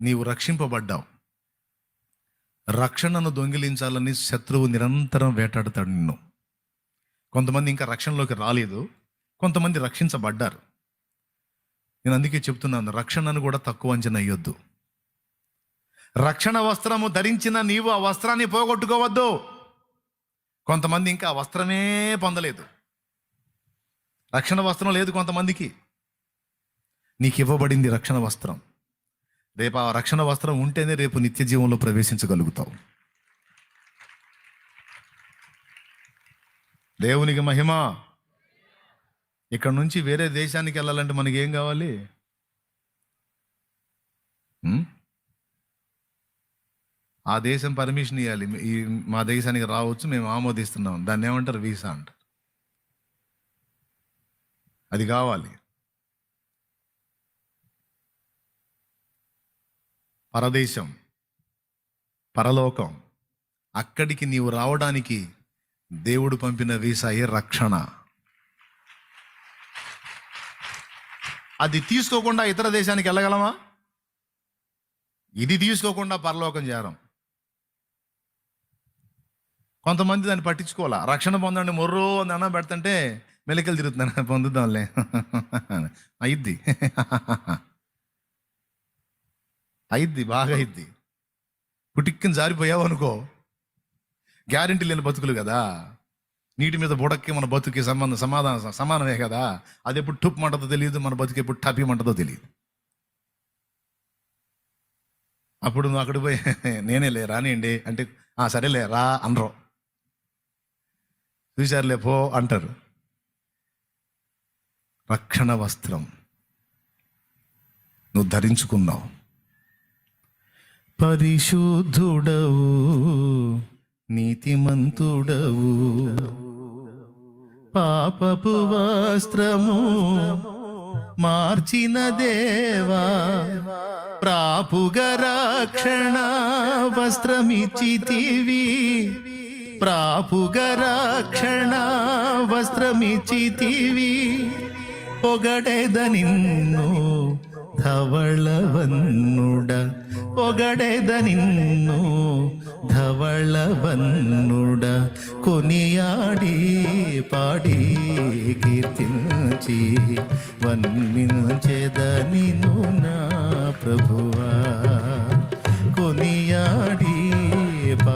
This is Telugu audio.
నీవు రక్షింపబడ్డావు. రక్షణను దొంగిలించాలని శత్రువు నిరంతరం వేటాడుతాడు నిన్ను. కొంతమంది ఇంకా రక్షణలోకి రాలేదు. కొంతమంది రక్షించబడ్డారు. నేను అందుకే చెప్తున్నాను రక్షణను కూడా తక్కువ అంచనా అయ్యొద్దు రక్షణ వస్త్రము ధరించిన నీవు ఆ వస్త్రాన్ని పోగొట్టుకోవద్దు. కొంతమంది ఇంకా ఆ వస్త్రమే పొందలేదు. రక్షణ వస్త్రం లేదు కొంతమందికి. నీకు ఇవ్వబడింది రక్షణ వస్త్రం. రేపు ఆ రక్షణ వస్త్రం ఉంటేనే రేపు నిత్య జీవంలో ప్రవేశించగలుగుతావు. దేవునికి మహిమ. ఇక్కడ నుంచి వేరే దేశానికి వెళ్ళాలంటే మనకి ఏం కావాలి ఆ దేశం పర్మిషన్ ఇవ్వాలి ఈ మా దేశానికి రావచ్చు మేము ఆమోదిస్తున్నాం. దాన్ని ఏమంటారు? వీసా అంటారు. అది కావాలి. పరదేశం పరలోకం. అక్కడికి నీవు రావడానికి దేవుడు పంపిన వీసాయే రక్షణ? అది తీసుకోకుండా ఇతర దేశానికి వెళ్ళగలమా? ఇది తీసుకోకుండా పరలోకం చేరం. కొంతమంది దాన్ని పట్టించుకోవాలా? రక్షణ పొందండి మొర్రో అని అన్నం పెడుతుంటే మెలికలు తిరుగుతున్నాను పొందుదాంలే. అయిద్ది. అయిద్ది బాగా అయిద్ది పుటిక్కిని జారిపోయావు అనుకో గ్యారెంటీ లేని బతుకులు కదా. నీటి మీద బుడక్కి మన బతుకి సంబంధం సమాధానం సమానమే కదా. అది ఎప్పుడు టుప్ మంటదో తెలియదు మన బతుకు ఎప్పుడు టపి మంటదో తెలియదు. అప్పుడు నువ్వు అక్కడ పోయి నేనే లే రానియండి. అంటే "ఆ, సరేలే రా అనరు. చూశారులే పో అంటారు. రక్షణ వస్త్రం నువ్వు ధరించుకున్నావు. పరిశుద్ధుడవు నీతిమంతుడవు. పాపపు వస్త్రము మార్చిన దేవా ప్రాపుగ రక్షణ వస్త్రమిచ్చితివి. ప్రాపుగ రక్షణ వస్త్రమిచ్చితివి. పొగడెద నిన్ను ధవళవన్నుడ పొగడెద నిన్ను ధవళవన్నుడ కొనియాడి పాడి కీర్తించి వన్నించెద నిన్ను నా ప్రభువా.